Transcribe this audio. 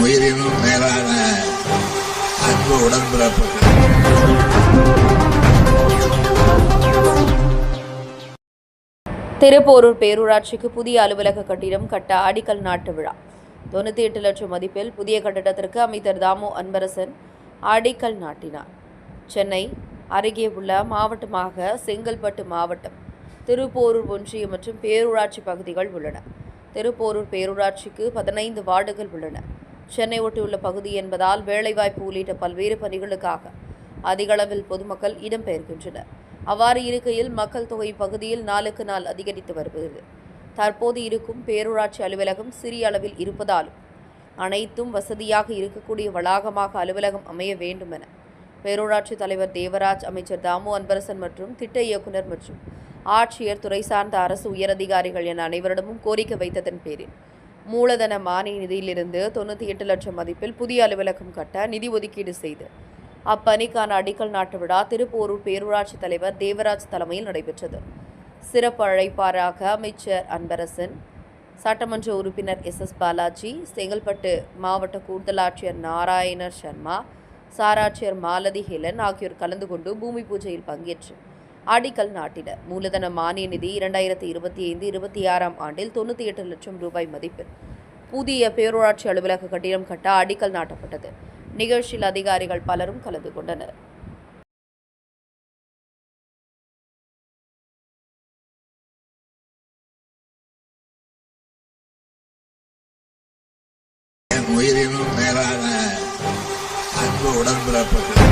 உயிரினும் மேலான அன்பு உடன்பிறப்புகள். திருப்போரூர் பேரூராட்சிக்கு புதிய அலுவலக கட்டிடம் கட்ட அடிக்கல் நாட்டு விழா. தொண்ணூற்றி எட்டு லட்சம் மதிப்பில் புதிய கட்டிடத்திற்கு அமைச்சர் தாமு அன்பரசன் அடிக்கல் நாட்டினார். சென்னை அருகே உள்ள மாவட்டமாக செங்கல்பட்டு மாவட்டம் திருப்போரூர் ஒன்றியம் மற்றும் பேரூராட்சி பகுதிகள் உள்ளன. திருப்போரூர் பேரூராட்சிக்கு பதினைந்து வார்டுகள் உள்ளன. சென்னை ஒட்டியுள்ள பகுதி என்பதால் வேலைவாய்ப்பு உள்ளிட்ட பல்வேறு பணிகளுக்காக அதிகளவில் பொதுமக்கள் இடம்பெயர்கின்றனர். அவ்வாறு இருக்கையில் மக்கள் தொகை பகுதியில் நாளுக்கு நாள் அதிகரித்து வருகிறது. தற்போது இருக்கும் பேரூராட்சி அலுவலகம் சிறிய அளவில் இருப்பதாலும் அனைத்தும் வசதியாக இருக்கக்கூடிய வளாகமாக அலுவலகம் அமைய வேண்டும் என பேரூராட்சி தலைவர் தேவராஜ் அமைச்சர் தாமு அன்பரசன் மற்றும் திட்ட இயக்குனர் மற்றும் ஆட்சியர் துறை சார்ந்த அரசு உயரதிகாரிகள் என அனைவரிடமும் கோரிக்கை வைத்ததன் பேரில் மூலதன மானிய நிதியிலிருந்து தொண்ணூற்றி எட்டு லட்சம் மதிப்பில் புதிய அலுவலகம் கட்ட நிதி ஒதுக்கீடு செய்து. அப்பணிக்கான அடிக்கல் நாட்டு விழா திருப்போரூர் பேரூராட்சி தலைவர் தேவராஜ் தலைமையில் நடைபெற்றது. சிறப்பு அழைப்பாராக அமைச்சர் அன்பரசன் சட்டமன்ற உறுப்பினர் எஸ். எஸ். பாலாஜி செங்கல்பட்டு மாவட்ட கூடுதல் ஆட்சியர் நாராயணர் சர்மா சாராட்சியர் மாலதி ஹெலன் ஆகியோர் கலந்து கொண்டு பூமி பூஜையில் பங்கேற்று அடிக்கல் நாட்டினர் மூலதன மானிய நிதி இரண்டாயிரத்தி இருபத்தி ஐந்து இருபத்தி ஆறாம் ஆண்டில் தொண்ணூற்றி எட்டு லட்சம் ரூபாய் மதிப்பில். புதிய பேரூராட்சி அலுவலக கட்டிடம் கட்ட அடிக்கல் நாட்டப்பட்டது. நிகழ்ச்சியில் அதிகாரிகள் பலரும் கலந்து கொண்டனர். உயிரினும் மேலான அன்பு உடன்பிறப்புகள்